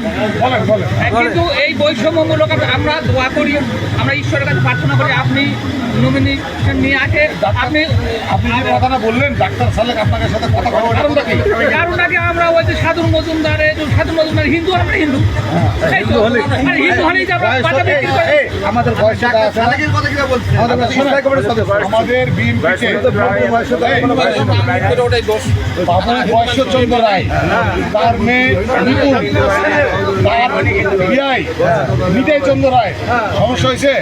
হ্যাঁ, কিন্তু এই বৈষম্যমূলক আমরা দোয়া করি আমরা ঈশ্বরের কাছে প্রার্থনা করি আপনি নমিনেশন নিয়ে আসে আপনি আপনি যে কথাটা বললেন ডাক্তার সালেক আপনার সাথে কথা বলার কারণটা কি? যে সাধু মজুমদার সাধু মজুমদার হিন্দু আমরা হিন্দু এই তো, আর হিন্দু হলেই আমাদের আমাদের বাবু বয়সচন্দ্র রায় তার মেয়ে তার নিতাই চন্দ্র রায়। সমস্যা হয়েছে?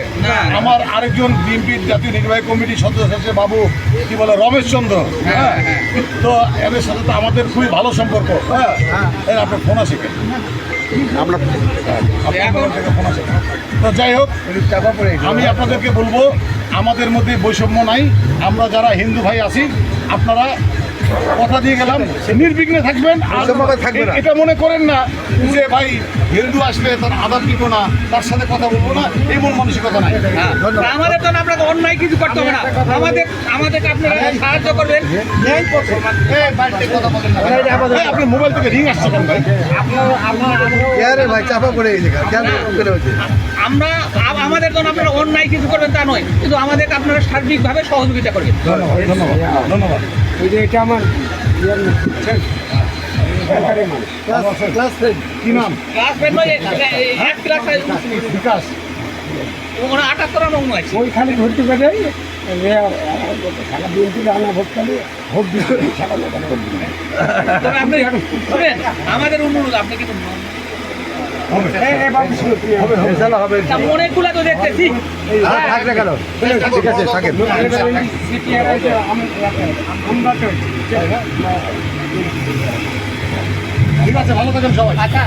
আমার আরেকজন বিএনপির জাতীয় নির্বাহী কমিটির সদস্য আছে বাবু কি বলে রমেশ চন্দ্র। হ্যাঁ তো এদের সাথে তো আমাদের খুবই ভালো সম্পর্ক। হ্যাঁ আপনার ফোন আছে কেন? আমরা? তো যাই হোক আমি আপনাদেরকে বলব আমাদের মধ্যে বৈষম্য নাই। আমরা যারা হিন্দু ভাই আছি আপনারা কথা দিয়ে গেলাম। নির্বিঘ্নে থাকবেন। এটা মনে করেন না যে ভাই হিন্দু আসলে তার আদার দিব না তার সাথে কথা বলব না এমন মানসিকতা নাই। তা আমাদের তো আপনাকে অন্যায় কিছু করতে হবে না। আমাদের আমাদেরকে আপনারা সাহায্য করবেন। এই, বাড়িতে কথা বলেন না। এই, আপনার মোবাইল থেকে রিং আসছে কেন ভাই? কে ভাই চাপা পড়ে গেছে কেন করে হচ্ছে? আমরা আমাদের জন্য আপনারা অন্যায় কিছু করবেন তা নয়। কিন্তু আমাদেরকে আপনারা সার্বিকভাবে সহযোগিতা করবেন। ধন্যবাদ ধন্যবাদ ধন্যবাদ। ওই যে এটা আমার ক্লাস ফ্রেন্ড। কি নাম? ক্লাস এক ক্লাস বিকাশ। ওইখানে ভর্তি করে সারা বিএনপি আনা ভোট করে ভোট দিতে আমাদের অনুরোধ আপনি কিন্তু হবে। ইনশাআল্লাহ হবে অনেকগুলা তো দেখতেছি। কেন ঠিক আছে ঠিক আছে ভালো থাকেন। সবাই আচ্ছা